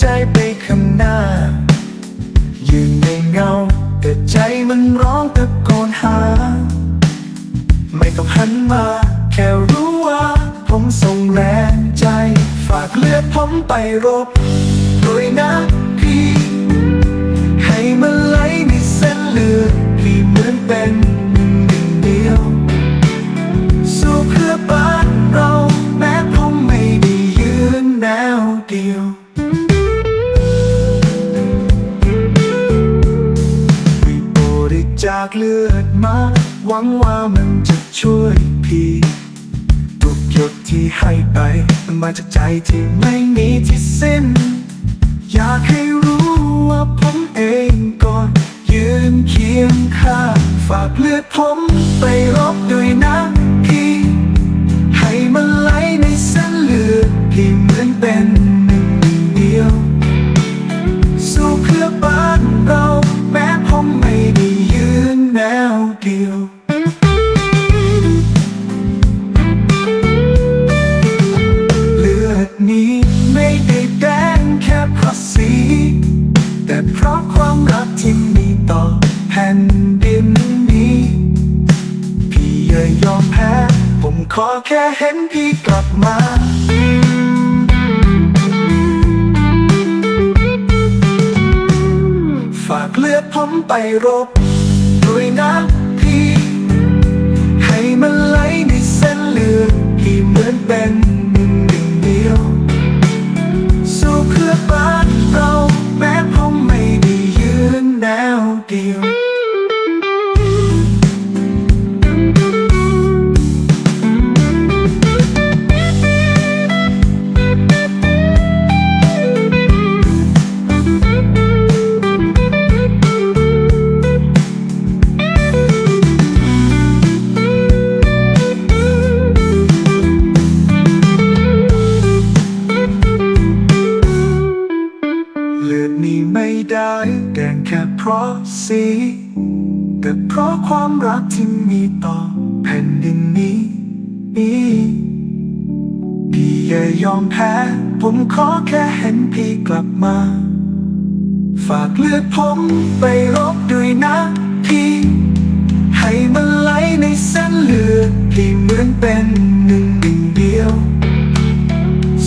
ใจไปคำน้า ยืนในเงา แต่ใจมันร้องตะโกนหา ไม่ต้องหันมา แค่รู้ว่า ผมส่งแรงใจ ฝากเลือดผมไปรบด้วยนะพี่ ให้มันไหลในเส้นเลือดพี่เหมือนเป็นหนึ่งเดียว สู้เพื่อบ้านเรา แม้ผมไม่ได้ยืนแนวเดียว จากเลือดมา หวังว่ามันจะช่วยพี่ทุกหยดที่ให้ไปมันมาจากใจที่ไม่มีที่สิ้น อยากให้รู้ว่า ความรักที่มีต่อแผ่นดินนี้ พี่อย่ายอมแพ้ ผมขอแค่เห็นพี่กลับมาฝากเลือดผมไปรบด้วยนะ ไม่ได้แดงแค่เพราะสี แต่เพราะความรักที่มีต่อแผ่นดินนี้พี่อย่ายอมแพ้ ผมขอแค่เห็นพี่กลับมา ฝากเลือดผมไปรบด้วยนะพี่ให้มันไหลในเส้นเลือดที่เหมือนเป็นหนึ่งเดียว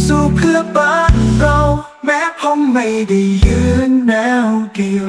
สู้เพื่อบ้านเรา แม้ผมไม่ได้ยืนแนวเดียว